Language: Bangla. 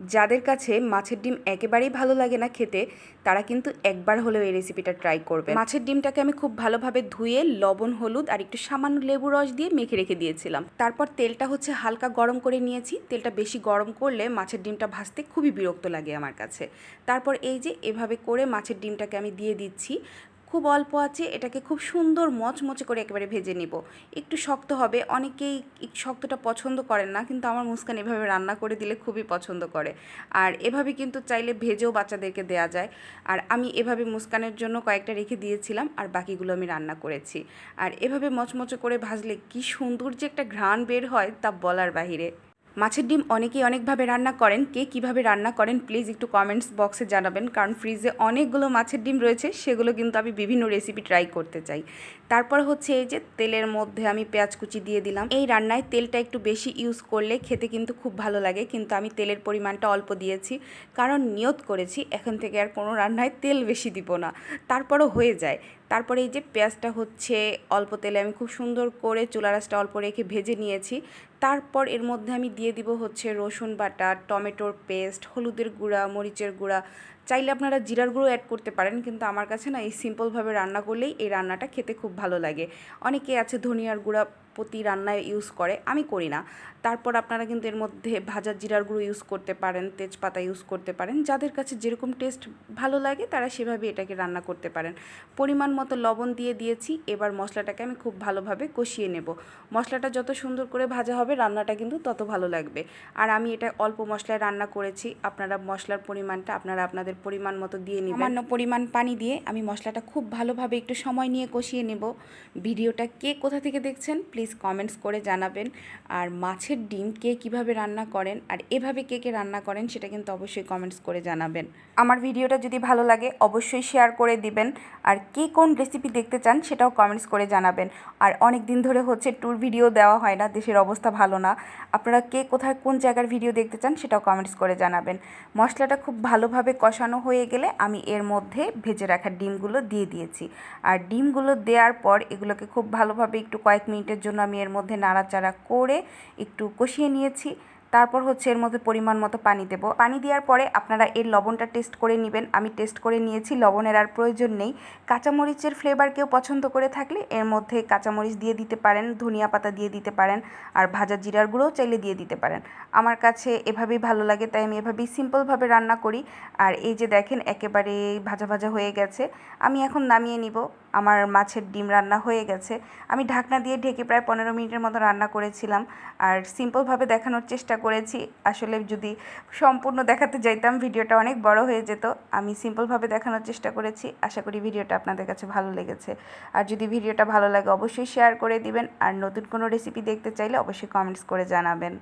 যাদের কাছে মাছের ডিম একেবারেই ভালো লাগে না খেতে, তারা কিন্তু একবার হলেও এই রেসিপিটা ট্রাই করবে মাছের ডিমটাকে আমি খুব ভালোভাবে ধুয়ে লবণ, হলুদ আর একটু সামান্য লেবু রস দিয়ে মেখে রেখে দিয়েছিলাম। তারপর তেলটা হচ্ছে হালকা গরম করে নিয়েছি। তেলটা বেশি গরম করলে মাছের ডিমটা ভাজতে খুবই বিরক্ত লাগে আমার কাছে। তারপর এই যে এভাবে করে মাছের ডিমটাকে আমি দিয়ে দিচ্ছি খুব অল্প আছে, এটাকে খুব সুন্দর মচমচে করে একেবারে ভেজে নিব। একটু শক্ত হবে, অনেকেই শক্তটা পছন্দ করেন না, কিন্তু আমার মুস্কান এভাবে রান্না করে দিলে খুবই পছন্দ করে। আর এভাবে কিন্তু চাইলে ভেজেও বাচ্চাদেরকে দেয়া যায়। আর আমি এভাবে মুস্কানের জন্য কয়েকটা রেখে দিয়েছিলাম, আর বাকিগুলো আমি রান্না করেছি। আর এভাবে মচমচে করে ভাজলে কি সুন্দর যে একটা ঘ্রাণ বের হয় তা বলার বাহিরে। মাছের ডিম অনেকেই অনেকভাবে রান্না করেন। কে কীভাবে রান্না করেন প্লিজ একটু কমেন্টস বক্সে জানাবেন। কারণ ফ্রিজে অনেকগুলো মাছের ডিম রয়েছে, সেগুলো কিন্তু আমি বিভিন্ন রেসিপি ট্রাই করতে চাই। তারপর হচ্ছে এই যে তেলের মধ্যে আমি পেঁয়াজ কুচি দিয়ে দিলাম। এই রান্নায় তেলটা একটু বেশি ইউজ করলে খেতে কিন্তু খুব ভালো লাগে, কিন্তু আমি তেলের পরিমাণটা অল্প দিয়েছি। কারণ নিয়ত করেছি, এখন থেকে আর কোনো রান্নায় তেল বেশি দিব না। তারপরও হয়ে যায়। তারপরে এই যে পেঁয়াজটা হচ্ছে অল্প তেলে আমি খুব সুন্দর করে চুলা রাসটা অল্প রেখে ভেজে নিয়েছি। তারপর এর মধ্যে আমি দিয়ে দিব হচ্ছে রসুন বাটা, টমেটোর পেস্ট, হলুদের গুঁড়া, মরিচের গুঁড়া। চাইলে আপনারা জিরার গুঁড়ো অ্যাড করতে পারেন, কিন্তু আমার কাছে না এই সিম্পলভাবে রান্না করলেই এই রান্নাটা খেতে খুব ভালো লাগে। অনেকে আছে ধনিয়ার গুঁড়া প্রতি রান্নায় ইউজ করে, আমি করি না। তারপর আপনারা কিন্তু এর মধ্যে ভাজা জিরার গুঁড়ো ইউজ করতে পারেন, তেজপাতা ইউজ করতে পারেন। যাদের কাছে যেরকম টেস্ট ভালো লাগে, তারা সেভাবে এটাকে রান্না করতে পারেন। পরিমাণ মতো লবণ দিয়ে দিয়েছি, এবার মশলাটাকে আমি খুব ভালোভাবে কষিয়ে নেব। মশলাটা যত সুন্দর করে ভাজা হবে, রান্নাটা কিন্তু তত ভালো লাগবে। আর আমি এটা অল্প মশলায় রান্না করেছি, আপনারা মশলার পরিমাণটা আপনারা আপনাদের পরিমাণ মতো দিয়ে নেবেন। সামান্য পরিমাণ পানি দিয়ে আমি মশলাটা খুব ভালোভাবে একটু সময় নিয়ে কষিয়ে নেব। ভিডিওটা কে কোথা থেকে দেখছেন প্লিজ কমেন্টস করে জানাবেন। আর মাছের ডিম কে কীভাবে রান্না করেন আর এভাবে কে কে রান্না করেন সেটা কিন্তু অবশ্যই কমেন্টস করে জানাবেন। আমার ভিডিওটা যদি ভালো লাগে অবশ্যই শেয়ার করে দিবেন। আর কে কোন রেসিপি দেখতে চান সেটাও কমেন্টস করে জানাবেন। আর অনেক দিন ধরে হচ্ছে ট্যুর ভিডিও দেওয়া হয় না, দেশের অবস্থা ভালো না। আপনারা কে কোথায় কোন জায়গার ভিডিও দেখতে চান সেটাও কমেন্টস করে জানাবেন। মশলাটা খুব ভালোভাবে কষানো হয়ে গেলে আমি এর মধ্যে ভেজে রাখা ডিমগুলো দিয়ে দিয়েছি। আর ডিমগুলো দেওয়ার পর এগুলোকে খুব ভালোভাবে একটু কয়েক মিনিটের জন্য আমি এর মধ্যে নাড়াচাড়া করে একটু কষিয়ে নিয়েছি। তারপর হচ্ছে এর মধ্যে পরিমাণ মতো পানি দেব। পানি দেওয়ার পরে আপনারা এর লবণটা টেস্ট করে নেবেন। আমি টেস্ট করে নিয়েছি, লবণের আর প্রয়োজন নেই। কাঁচামরিচের ফ্লেভার কেউ পছন্দ করে থাকলে এর মধ্যে কাঁচামরিচ দিয়ে দিতে পারেন, ধনিয়া পাতা দিয়ে দিতে পারেন আর ভাজা জিরার গুঁড়োও চাইলে দিয়ে দিতে পারেন। আমার কাছে এভাবেই ভালো লাগে, তাই আমি এভাবেই সিম্পলভাবে রান্না করি। আর এই যে দেখেন, একেবারে ভাজা ভাজা হয়ে গেছে। আমি এখন নামিয়ে নিব। আমার মাছের ডিম রান্না হয়ে গেছে। আমি ঢাকনা দিয়ে ঢেকে প্রায় পনেরো মিনিটের মতো রান্না করেছিলাম। আর সিম্পলভাবে দেখানোর চেষ্টা করেছি। আসলে যদি সম্পূর্ণ দেখাতে যাইতাম, ভিডিওটা অনেক বড় হয়ে যেত। আমি সিম্পলভাবে দেখানোর চেষ্টা করেছি। আশা করি ভিডিওটা আপনাদের কাছে ভালো লেগেছে। আর যদি ভিডিওটা ভালো লাগে, অবশ্যই শেয়ার করে দিবেন। আর নতুন কোনো রেসিপি দেখতে চাইলে অবশ্যই কমেন্টস করে জানাবেন।